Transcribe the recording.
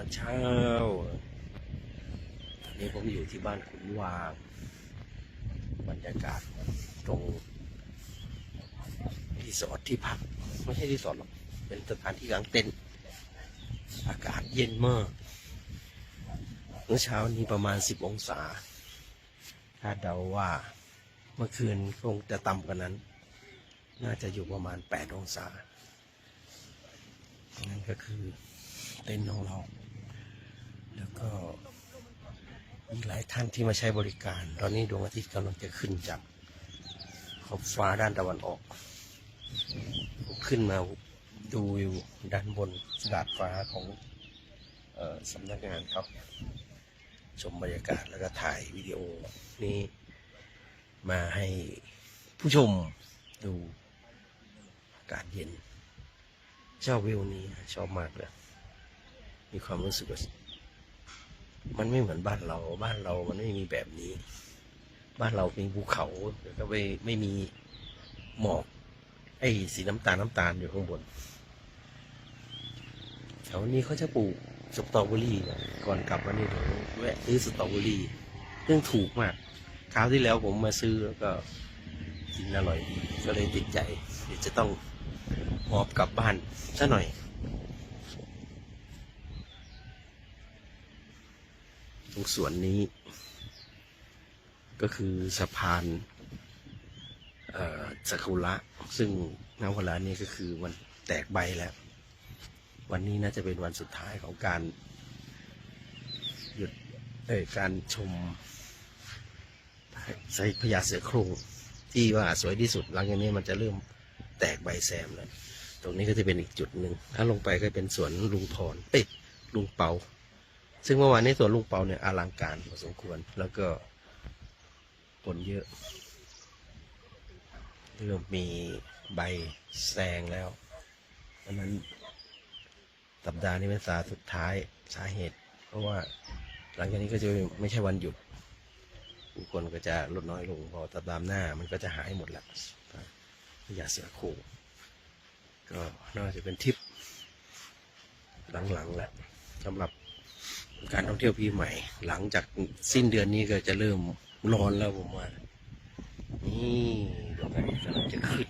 อนเช้าตอนนี้ผมอยู่ที่บ้านขุนวาง บรรยากาศตรงรีสอร์ทที่พัก ไม่ใช่รีสอร์ทหรอก เป็นสถานที่กลางเต็นท์อากาศเย็นมากเมื่อเช้านี้ประมาณ 10 องศา คาดเดาว่าเมื่อคืนคงจะต่ำกว่านั้น น่าจะอยู่ประมาณ 8 องศานั่นก็คือเต็นท์ของเรา แล้วก็มี หลายท่านที่มาใช้บริการ ตอนนี้ดวงอาทิตย์กำลังจะขึ้นจากขอบฟ้าด้านตะวันออก ขึ้นมาดูวิวด้านบนดาดฟ้าของออสำนักงานครับ ชมบรรยากาศแล้วก็ถ่ายวิดีโอนี้มาให้ผู้ชมดูอากาศเย็นชอบวิวนี้ชอบมากเลย มีความรู้สึกว่า มันไม่เหมือนบ้านเรา บ้านเรามันไม่มีแบบนี้ บ้านเรามีภูเขาแล้วก็ไม่ไม่มีหมอก ไอ้สีน้ำตาลน้ำตาลอยู่ข้างบนแถวนี้เขาจะปลูกสตรอเบอรี่นะก่อนกลับมานี่เดี๋ยวแวะซื้อสตรอเบอรี่เรื่องถูกมากคราวที่แล้วผมมาซื้อแล้วก็กินอร่อยดีก็เลยติดใจ เดี๋ยวจะต้องหอบกลับบ้านซะหน่อย ตรงสวนนี้ ก็คือสะพานสักุระซึ่งณเวลานี้ก็คือวันแตกใบแล้ว วันนี้น่าจะเป็นวันสุดท้ายของการหยุดเอ้ยการชมไซพญาเสือโครงที่ว่าสวยที่สุดหลังจากนี้มันจะเริ่มแตกใบแซมแล้วตรงนี้ก็จะเป็นอีกจุดหนึ่งถ้าลงไปก็เป็นสวนลุงพรเอ้ยลุงเปา ซึ่งเมื่อวานนี้สวนลุงเปาเนี่ยอลังการพอสมควร แล้วก็คนเยอะ เริ่มมีใบแซงแล้วดังนั้น สัปดาห์นี้เป็นสาสุดท้ายสาเหตุ เพราะว่าหลังจากนี้ก็จะไม่ใช่วันหยุดผู้คนก็จะลดน้อยลง พอสัปดาห์หน้ามันก็จะหายหมดละพญาเสือโคร่ก็น่าจะเป็นทิปหลังๆแหละสำหรับ การท่องเที่ยวปีใหม่ หลังจากสิ้นเดือนนี้ก็จะเริ่มร้อนแล้วผมว่านี่ดวงอาทิตย์กำลังจะขึ้น